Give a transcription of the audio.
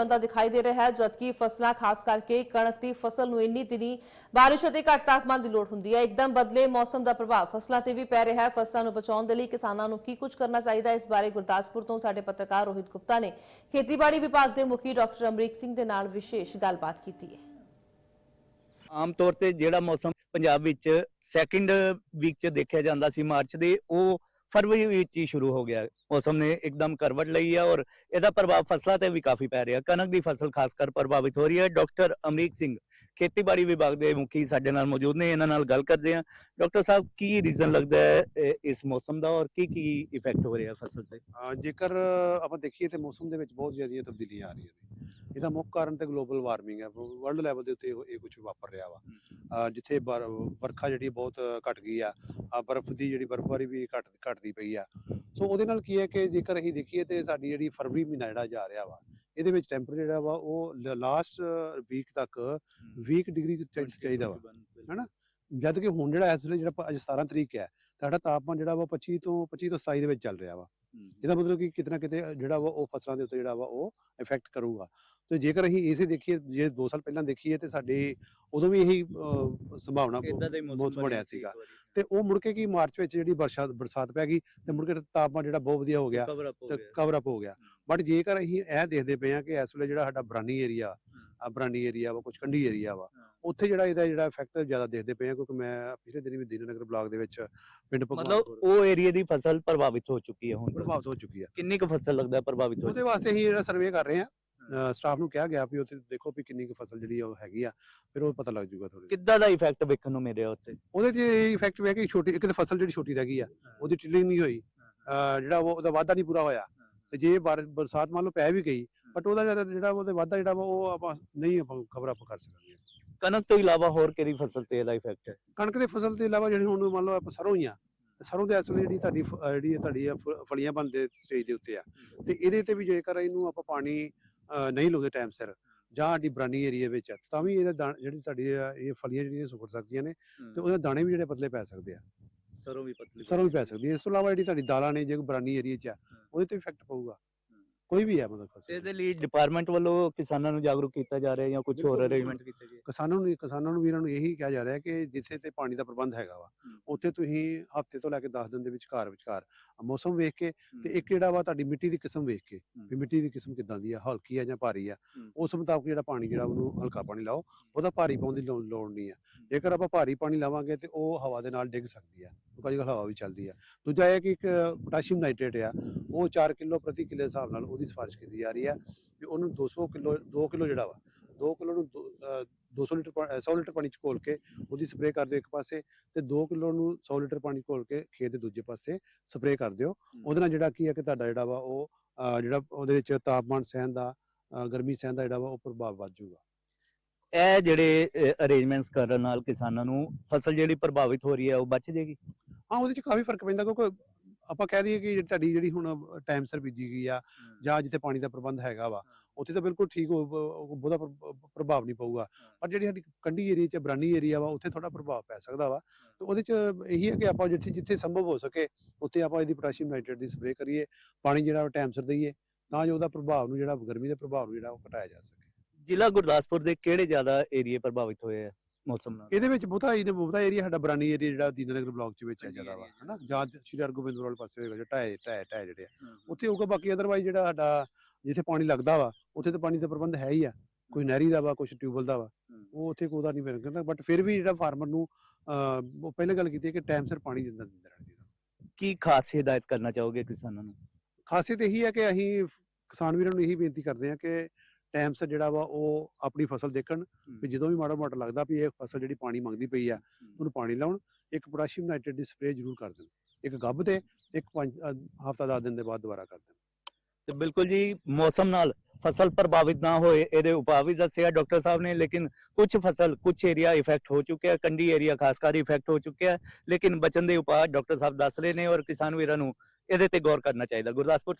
ਹੁੰਦਾ ਦਿਖਾਈ ਦੇ ਰਿਹਾ ਹੈ, ਜਦਕਿ ਫਸਲਾਂ, ਖਾਸ ਕਰਕੇ ਕਣਕ ਦੀ ਫਸਲ ਨੂੰ ਇੰਨੀ ਦਿਨੀ ਬਾਰਿਸ਼ ਅਤੇ ਘੱਟ ਤਾਪਮਾਨ ਦੀ ਲੋੜ ਹੁੰਦੀ ਹੈ। ਇੱਕਦਮ ਬਦਲੇ ਮੌਸਮ ਦਾ ਪ੍ਰਭਾਵ ਫਸਲਾਂ ਤੇ ਵੀ ਪੈ ਰਿਹਾ ਹੈ। ਫਸਲਾਂ ਨੂੰ ਬਚਾਉਣ ਦੇ ਲਈ ਕਿਸਾਨਾਂ ਨੂੰ ਕੀ ਕੁਝ ਕਰਨਾ ਚਾਹੀਦਾ ਇਸ ਬਾਰੇ ਗੁਰਦਾਸਪੁਰ ਤੋਂ ਸਾਡੇ ਪੱਤਰਕਾਰ ਰੋਹਿਤ ਗੁਪਤਾ ਨੇ ਖੇਤੀਬਾੜੀ ਵਿਭਾਗ ਦੇ ਮੁਖੀ ਡਾਕਟਰ ਅਮਰੀਕ ਸਿੰਘ ਦੇ ਨਾਲ ਵਿਸ਼ੇਸ਼ ਗੱਲਬਾਤ ਕੀਤੀ ਹੈ। ਆਮ ਤੌਰ ਤੇ ਜਿਹੜਾ ਮੌਸਮ ਪੰਜਾਬ ਵਿੱਚ ਸੈਕਿੰਡ ਵੀਕ ਚ ਦੇਖਿਆ ਜਾਂਦਾ ਸੀ, ਮਾਰਚ ਦੇ, ਉਹ ਫਰਵਰੀ ਵਿੱਚ ਹੀ ਸ਼ੁਰੂ ਹੋ ਗਿਆ। ਮੌਸਮ ਨੇ ਇੱਕਦਮ ਕਰਵਟ ਲਈ ਹੈ ਔਰ ਇਹਦਾ ਪ੍ਰਭਾਵ ਫਸਲਾਂ ਤੇ ਵੀ ਕਾਫੀ ਪੈ ਰਿਹਾ। ਕਣਕ ਦੀ ਫਸਲ ਖਾਸ ਕਰ ਪ੍ਰਭਾਵਿਤ ਹੋ ਰਹੀ ਹੈ। ਡਾਕਟਰ ਅਮਰੀਕ ਸਿੰਘ, ਖੇਤੀਬਾੜੀ ਵਿਭਾਗ ਦੇ ਮੁਖੀ ਸਾਡੇ ਨਾਲ ਮੌਜੂਦ ਨੇ। ਇਹਨਾਂ ਨਾਲ ਗੱਲ ਕਰਦੇ ਹਾਂ। ਡਾਕਟਰ ਸਾਹਿਬ, ਕੀ ਰੀਜ਼ਨ ਲੱਗਦਾ ਹੈ ਇਸ ਮੌਸਮ ਦਾ ਔਰ ਕੀ ਕੀ ਇਫੈਕਟ ਹੋ ਰਿਹਾ ਫਸਲ ਤੇ? ਜੇਕਰ ਆਪਾਂ ਦੇਖੀਏ ਤੇ ਮੌਸਮ ਦੇ ਵਿੱਚ ਬਹੁਤ ਜ਼ਿਆਦਾ ਤਬਦੀਲੀਆਂ ਆ ਰਹੀਆਂ ਨੇ। ਇਹਦਾ ਮੁੱਖ ਕਾਰਨ ਤੇ ਗਲੋਬਲ ਵਾਰਮਿੰਗ ਹੈ। ਵਰਲਡ ਲੈਵਲ ਦੇ ਉੱਤੇ ਇਹ ਕੁਝ ਵਾਪਰ ਰਿਹਾ ਵਾ। ਜਿੱਥੇ ਵਰਖਾ ਜਿਹੜੀ ਬਹੁਤ ਘਟ ਗਈ ਆ ਆ ਬਰਫ਼ ਦੀ ਜਿਹੜੀ ਬਰਫ਼ਬਾਰੀ ਵੀ ਘਟ ਘਟਦੀ ਪਈ ਆ। ਸੋ ਉਹਦੇ ਨਾਲ ਕੀ ਹੈ ਕਿ ਜੇਕਰ ਅਸੀਂ ਦੇਖੀਏ ਤੇ ਸਾਡੀ ਜਿਹੜੀ ਫਰਵਰੀ ਮਹੀਨਾ ਜਿਹੜਾ ਜਾ ਰਿਹਾ ਵਾ ਇਹਦੇ ਵਿੱਚ ਟੈਂਪਰੇਚਰ ਜਿਹੜਾ ਵਾ ਉਹ ਲਾਸਟ ਵੀਕ ਤੱਕ 20 ਡਿਗਰੀ ਚਾਹੀਦਾ ਵਾ। ਹਨਾ? ਜਦ ਕਿ ਹੁਣ ਜਿਹੜਾ ਇਸ ਵੇਲੇ ਜਿਹੜਾ ਅੱਜ 17 ਤਰੀਕ ਹੈ ਸਾਡਾ ਤਾਪਮਾਨ ਜਿਹੜਾ ਵਾ 25 ਤੋਂ 25 ਤੋਂ 27 ਦੇ ਵਿੱਚ ਚੱਲ ਰਿਹਾ ਵਾ। ਇਹਦਾ ਮਤਲਬ ਕਿ ਕਿਤੇ ਨਾ ਕਿਤੇ ਜਿਹੜਾ ਵਾ ਉਹ ਫਸਲਾਂ ਦੇ ਉੱਤੇ ਜਿਹੜਾ ਵਾ ਉਹ ਇਫੈਕਟ ਕਰੂਗਾ। ਤੇ ਜੇਕਰ ਅਸੀਂ ਇਸੇ ਦੇਖੀਏ ਜੇ 2 ਸਾਲ ਪਹਿਲਾਂ ਦੇਖੀਏ ਤੇ ਸਾਡੇ ਉਦੋਂ ਵੀ ਇਹੀ ਸੰਭਾਵਨਾ ਬਹੁਤ ਬਣਿਆ ਸੀਗਾ। ਤੇ ਉਹ ਮੁੜ ਕੇ ਕੀ ਮਾਰਚ ਵਿੱਚ ਜਿਹੜੀ ਬਰਸਾਤ ਬਰਸਾਤ ਪੈ ਗਈ ਤੇ ਮੁੜ ਕੇ ਤਾਪਮਾਨ ਜਿਹੜਾ ਬਹੁਤ ਵਧੀਆ ਹੋ ਗਿਆ ਤੇ ਕਵਰ ਅਪ ਹੋ ਗਿਆ। ਬਟ ਜੇਕਰ ਅਸੀਂ ਇਹ ਦੇਖਦੇ ਪਏ ਆ ਕਿ ਇਸ ਵੇਲੇ ਜਿਹੜਾ ਸਾਡਾ ਬਰਾਨੀ ਏਰੀਆ ਆ ਏਰੀਆ ਵਾ ਕੁਝ ਕੰਢੀ ਏਰੀਆ ਵਾ। ਉੱਥੇ ਜਿਹੜਾ ਇਹਦਾ ਜਿਹੜਾ ਇਫੈਕਟ ਜ਼ਿਆਦਾ ਦੇਖਦੇ ਪਏ ਆ ਕਿਉਂਕਿ ਮੈਂ ਪਿਛਲੇ ਦਿਨੀ ਵੀ ਦੀਨਨਗਰ ਬਲਾਕ ਦੇ ਵਿੱਚ ਪਿੰਡ ਮਤਲਬ ਭਗਵਾਨਪੁਰ ਉਹ ਏਰੀਆ ਦੀ ਫਸਲ ਪ੍ਰਭਾਵਿਤ ਹੋ ਚੁੱਕੀ ਹੈ ਹੁਣ। ਪ੍ਰਭਾਵਿਤ ਹੋ ਚੁੱਕੀ ਆ। ਕਿੰਨੀ ਕੁ ਫਸਲ ਲੱਗਦਾ ਪ੍ਰਭਾਵਿਤ ਹੋ ਉਹਦੇ ਵਾਸਤੇ ਅਸੀਂ ਜਿਹੜਾ ਸਰਵੇ ਕਰ ਰਹੇ ਆ ਸਟਾਫ ਨੂੰ ਕਿਹਾ ਗਿਆ ਵੀ ਉੱਥੇ ਦੇਖੋ ਵੀ ਕਿੰਨੀ ਕੁ ਫਸਲ ਜਿਹੜੀ ਆ ਉਹ ਹੈਗੀ ਆ ਫਿਰ ਉਹ ਪਤਾ ਲੱਗ ਜਾਊਗਾ ਥੋੜੀ ਕਿੱਦਾਂ ਦਾ ਇਫੈਕਟ ਵੇਖਣ ਨੂੰ ਮਿਲਿਆ ਉੱਥੇ? ਉਹਦੇ 'ਚ ਇਫੈਕਟ ਵੀ ਹੈ ਕਿ ਛੋਟੀ ਇੱਕ ਤਾਂ ਫਸਲ ਜਿਹੜੀ ਛੋਟੀ ਰਹਿ ਗਈ ਆ ਉਹਦੀ ਟਿਲਿੰਗ ਨਹੀਂ ਹੋਈ। ਅਹ ਜਿਹੜਾ ਉਹ ਉਹਦਾ ਵਾਧਾ ਨਹੀਂ ਪੂਰਾ ਹੋਇਆ। ਤੇ ਜੇ ਬਾਰ- ਬਰਸਾਤ ਮੰਨ ਲਓ ਪੈ ਵੀ ਗਈ ਬਟ ਉਹਦਾ ਜਿਹੜਾ ਜਿਹੜਾ ਉਹਦੇ ਵਾਧਾ ਜਿਹੜਾ ਵਾ ਉਹ ਆਪਾਂ ਨਹੀਂ ਆਪਾਂ ਖਬਰ ਆਪਾਂ ਕਰ ਸਕਾਂਗੇ। ਕਣਕ ਤੋਂ ਇਲਾਵਾ ਹੋਰ ਕਿਹੜੀ ਫਸਲ ਤੇ ਇਹਦਾ ਇਫੈਕਟ ਹੈ? ਕਣਕ ਦੇ ਫਸਲ ਤੋਂ ਇਲਾਵਾ ਜਿਹੜੀ ਹੁਣ ਮੰਨ ਲਓ ਆਪਾਂ ਸਰੋਂ ਹੀ ਆ ਸਰੋਂ ਦੇ ਅਸਲ ਜਿਹੜੀ ਤੁਹਾਡੀ ਜਿਹੜੀ ਤੁਹਾਡੀ ਫਲੀਆਂ ਬਣਦੇ ਸਟੇਜ ਦੇ ਉੱਤੇ ਆ। ਤੇ ਇਹਦੇ ਤੇ ਵੀ ਜੇਕਰ ਇਹਨੂੰ ਆਪਾਂ ਪਾਣੀ ਨਹੀਂ ਲਾਉਂਦੇ ਟਾਈਮ ਸਿਰ ਜਾਂ ਸਾਡੀ ਬਰਾਨੀ ਏਰੀਆ ਵਿੱਚ ਤਾਂ ਵੀ ਇਹਦੇ ਜਿਹੜੀ ਤੁਹਾਡੀ ਇਹ ਫਲੀਆਂ ਜਿਹੜੀਆਂ ਸੁੱਕ ਸਕਦੀਆਂ ਨੇ ਤੇ ਉਹਦੇ ਦਾਣੇ ਵੀ ਜਿਹੜੇ ਪਤਲੇ ਪੈ ਸਕਦੇ ਆ। ਸਰੋਂ ਵੀ ਪਤਲੀ ਸਰੋਂ ਵੀ ਪੈ ਸਕਦੀ ਹੈ। ਇਸ ਤੋਂ ਇਲਾਵਾ ਜਿਹੜੀ ਤੁਹਾਡੀ ਦਾਲਾਂ ਨੇ ਜੇ ਬਰਾਨੀ ਏਰੀਆ 'ਚ ਆ ਉਹਦੇ ਤੇ ਇਫੈਕਟ ਪਊਗਾ। ਕੋਈ ਵੀ ਹੈ ਮਤਲਬ ਫਸਲ। ਇਹਦੇ ਲਈ ਡਿਪਾਰਟਮੈਂਟ ਵੱਲੋਂ ਕਿਸਾਨਾਂ ਨੂੰ ਜਾਗਰੂਕ ਕੀਤਾ ਜਾ ਰਿਹਾ ਜਾਂ ਕੁਝ ਹੋਰ ਬਿਲਕੁਲ, ਅਰੇਂਜਮੈਂਟ ਕੀਤੇ ਗਏ? ਕਿਸਾਨਾਂ ਨੂੰ ਕਿਸਾਨਾਂ ਨੂੰ ਵੀਰਾਂ ਨੂੰ ਇਹੀ ਕਿਹਾ ਜਾ ਰਿਹਾ ਕਿ ਜਿੱਥੇ ਤੇ ਪਾਣੀ ਦਾ ਪ੍ਰਬੰਧ ਹੈਗਾ ਵਾ। ਉੱਥੇ ਤੁਸੀਂ ਹਫ਼ਤੇ ਤੋਂ ਲੈ ਕੇ 10 ਦਿਨ ਦੇ ਵਿਚਕਾਰ ਵਿਚਕਾਰ ਮੌਸਮ ਵੇਖ ਕੇ ਤੇ ਇੱਕ ਜਿਹੜਾ ਵਾ ਤੁਹਾਡੀ ਮਿੱਟੀ ਦੀ ਕਿਸਮ ਵੇਖ ਕੇ ਵੀ ਮਿੱਟੀ ਦੀ ਕਿਸਮ ਕਿਦਾਂ ਦੀ ਆ ਹਲਕੀ ਆ ਜਾਂ ਭਾਰੀ ਆ। ਉਸ ਮੁਤਾਬਕ ਜਿਹੜਾ ਪਾਣੀ ਜਿਹੜਾ ਉਹਨੂੰ ਹਲਕਾ ਪਾਣੀ ਲਾਓ ਉਹਦਾ ਭਾਰੀ ਪਾਉਣ ਦੀ ਲੋੜ ਲੋੜ ਨਹੀਂ ਆ। ਜੇਕਰ ਆਪਾਂ ਭਾਰੀ ਪਾਣੀ ਲਾਵਾਂਗੇ ਤੇ ਉਹ ਹਵਾ ਦੇ ਨਾਲ ਡਿੱਗ ਸਕਦੀ ਆ ਕਿਉਂਕਿ ਅੱਜ ਕੱਲ੍ਹ ਹਵਾ ਵੀ ਚੱਲਦੀ ਆ। ਦੂਜਾ ਇਹ ਕਿ ਇੱਕ ਪੋਟਾਸ਼ੀਅਮ ਨਾਈਟ੍ਰੇਟ ਆ ਉਹ 4 ਕਿਲੋ ਪ੍ਰਤੀ ਕਿੱਲੇ ਦੇ ਹਿਸਾਬ ਨਾਲ ਉਹਦੀ ਸਿਫਾਰਿਸ਼ ਕੀਤੀ ਜਾ ਰਹੀ ਆ ਵੀ ਉਹਨੂੰ 200 ਕਿਲੋ 2 ਕਿਲੋ ਜਿਹੜਾ ਵਾ 2 ਕਿਲੋ ਨੂੰ ਦੋ- ਅਹ 200 ਲੀਟਰ ਪਾ- ਅਹ 100 ਲੀਟਰ ਪਾਣੀ ਚ ਘੋਲ ਕੇ ਉਹਦੀ ਸਪਰੇਅ ਕਰ ਦਿਓ ਇੱਕ ਪਾਸੇ ਤੇ 2 ਕਿਲੋ ਨੂੰ 100 ਲੀਟਰ ਪਾਣੀ ਘੋਲ ਕੇ ਖੇਤ ਦੇ ਦੂਜੇ ਪਾਸੇ ਸਪਰੇਅ ਕਰ ਦਿਓ ਉਹਦੇ ਨਾਲ ਜਿਹੜਾ ਕੀ ਹੈ ਕਿ ਤੁਹਾਡਾ ਜਿਹੜਾ ਵਾ ਉਹ ਜਿਹੜਾ ਉਹਦੇ ਵਿੱਚ ਤਾਪਮਾਨ ਸਹਿਣ ਦਾ ਗਰਮੀ ਸਹਿਣ ਦਾ ਜਿਹੜਾ ਵਾ ਉਹ ਪ੍ਰਭਾਵ ਵੱਧ ਜਾਊਗਾ। ਇਹ ਜਿਹੜੇ ਅਰੇਂਜਮੈਂਟਸ ਕਰਨ ਨਾਲ ਕਿਸਾਨਾਂ ਨੂੰ ਫਸਲ ਜਿਹੜੀ ਪ੍ਰਭਾਵਿਤ ਹੋ ਰਹੀ ਹੈ ਉਹ ਬਚ ਜਾਏਗੀ? ਹਾਂ ਉਹਦੇ ਚ ਕਾਫੀ ਫ਼ਰਕ ਪੈਂਦਾ ਕਿਉਂਕਿ ਆਪਾਂ ਕਹਿ ਦਈਏ ਕਿ ਜਿਹੜੀ ਤੁਹਾਡੀ ਜਿਹੜੀ ਹੁਣ ਟਾਈਮ ਸਿਰ ਬੀਜੀ ਗਈ ਆ ਜਾਂ ਜਿੱਥੇ ਪਾਣੀ ਦਾ ਪ੍ਰਬੰਧ ਹੈਗਾ ਵਾ ਉੱਥੇ ਤਾਂ ਬਿਲਕੁਲ ਠੀਕ ਬਹੁਤਾ ਪ੍ਰ- ਪ੍ਰਭਾਵ ਨਹੀਂ ਪਊਗਾ। ਪਰ ਜਿਹੜੀ ਸਾਡੀ ਕੰਢੀ ਏਰੀਆ ਚ ਬਰਾਨੀ ਏਰੀਆ ਵਾ ਉੱਥੇ ਥੋੜਾ ਪ੍ਰਭਾਵ ਪੈ ਸਕਦਾ ਵਾ। ਤੇ ਉਹਦੇ ਚ ਇਹੀ ਹੈ ਕਿ ਆਪਾਂ ਜਿੱਥੇ ਜਿੱਥੇ ਸੰਭਵ ਹੋ ਸਕੇ ਉੱਥੇ ਆਪਾਂ ਇਹਦੀ ਪੋਟਾਸ਼ੀਅਮ ਨਾਈਟ੍ਰੇਟ ਦੀ ਸਪਰੇਅ ਕਰੀਏ ਪਾਣੀ ਜਿਹੜਾ ਟਾਈਮ ਸਿਰ ਦਈਏ ਤਾਂ ਜੋ ਉਹਦਾ ਪ੍ਰਭਾਵ ਨੂੰ ਜਿਹੜਾ ਗਰਮੀ ਦੇ ਪ੍ਰਭਾਵ ਨੂੰ ਜਿਹੜਾ ਉਹ ਘਟਾਇਆ ਜਾ ਸਕੇ। ਜ਼ਿਲ੍ਹਾ ਗੁਰਦਾਸਪੁਰ ਦੇ ਕਿਹੜੇ ਜ਼ਿਆਦਾ ਏਰੀਏ ਪ੍ਰਭਾਵਿਤ ਹੋਏ ਆ? ਮੌਸਮ ਨਾਲ। ਇਹਦੇ ਵਿੱਚ ਬਹੁਤਾ ਇਹਨੇ ਬਹੁਤਾ ਏਰੀਆ ਸਾਡਾ ਬਰਾਨੀ ਏਰੀਆ ਜਿਹੜਾ ਦੀਨਨਗਰ ਬਲਾਕ ਚ ਵਿੱਚ ਹੈ ਜ਼ਿਆਦਾ ਵਾ ਹਨਾ? ਜਾਂ ਸ਼੍ਰੀ ਹਰਗੋਬਿੰਦ ਵਾਲੇ ਪਾਸੇ ਹੋਏਗਾ ਜਿਹੜਾ ਟਾਏ ਟਾਏ ਟਾਏ ਜਿਹੜੇ ਆ। ਉੱਥੇ ਹੋਊਗਾ ਬਾਕੀ ਅਦਰਵਾਈਜ਼ ਜਿਹੜਾ ਸਾਡਾ ਜਿੱਥੇ ਪਾਣੀ ਲੱਗਦਾ ਵਾ ਉੱਥੇ ਤਾਂ ਪਾਣੀ ਦਾ ਪ੍ਰਬੰਧ ਹੈ ਹੀ ਆ। ਕੋਈ ਨਹਿਰੀ ਦਾ ਵਾ ਕੁਝ ਟਿਊਬਲ ਦਾ ਵਾ। ਉਹ ਉੱਥੇ ਕੋਦਾ ਨਹੀਂ ਮਿਲ ਕਰਦਾ ਬਟ ਫਿਰ ਵੀ ਜਿਹੜਾ ਫਾਰਮਰ ਨੂੰ ਉਹ ਪਹਿਲੇ ਗੱਲ ਕੀਤੀ ਹੈ ਕਿ ਟਾਈਮ ਸਿਰ ਪਾਣੀ ਦਿੰਦਾ ਦਿੰਦਾ ਰਹਿਣਾ ਚਾਹੀਦਾ ਕੀ ਖਾਸ ਹਦਾਇਤ ਕਰਨਾ ਚਾਹੋਗੇ ਕਿਸਾਨਾਂ ਨੂੰ? ਖਾਸੀਅਤ ਇਹੀ ਹੈ ਕਿ ਅਸੀਂ ਕਿਸਾਨ ਵੀਰਾਂ ਨੂੰ ਇਹੀ ਬੇਨਤੀ ਕਰਦੇ ਹਾਂ ਕਿ ਟਾਈਮ ਸਿਰ ਜਿਹੜਾ ਵਾ ਉਹ ਆਪਣੀ ਫਸਲ ਦੇਖਣ ਵੀ ਜਦੋਂ ਵੀ ਮਾੜਾ ਮੋਟਾ ਲੱਗਦਾ ਵੀ ਇਹ ਫਸਲ ਜਿਹੜੀ ਪਾਣੀ ਮੰਗਦੀ ਪਈ ਆ ਉਹਨੂੰ ਪਾਣੀ ਲਾਉਣ ਇੱਕ ਪੋਟਾਸ਼ੀਅਮ ਨਾਈਟ੍ਰੇਟ ਦੀ ਸਪਰੇਅ ਜ਼ਰੂਰ ਕਰ ਦੇਣ। ਇੱਕ ਗੱਬ ਤੇ ਇੱਕ ਪੰਜ ਹਫਤਾ 10 ਦਿਨ ਦੇ ਬਾਅਦ ਦੁਬਾਰਾ ਕਰ ਦੇਣ। ਤੇ ਬਿਲਕੁਲ ਜੀ ਮੌਸਮ ਨਾਲ ਫਸਲ ਪ੍ਰਭਾਵਿਤ ਨਾ ਹੋਏ ਇਹਦੇ ਉਪਾਅ ਵੀ ਦੱਸਿਆ ਡਾਕਟਰ ਸਾਹਿਬ ਨੇ ਲੇਕਿਨ ਕੁਝ ਫਸਲ ਕੁਝ ਏਰੀਆ ਇਫੈਕਟ ਹੋ ਚੁੱਕਿਆ ਕੰਡੀ ਏਰੀਆ ਖਾਸ ਕਰ ਇਫੈਕਟ ਹੋ ਚੁੱਕਿਆ ਲੇਕਿਨ ਬਚਣ ਦੇ ਉਪਾਅ ਡਾਕਟਰ ਸਾਹਿਬ ਦੱਸ ਰਹੇ ਨੇ ਔਰ ਕਿਸਾਨ ਵੀਰਾਂ ਨੂੰ ਇਹਦੇ ਤੇ ਗੌਰ ਕਰਨਾ ਚਾਹੀਦਾ। ਗੁਰਦਾਸਪੁਰ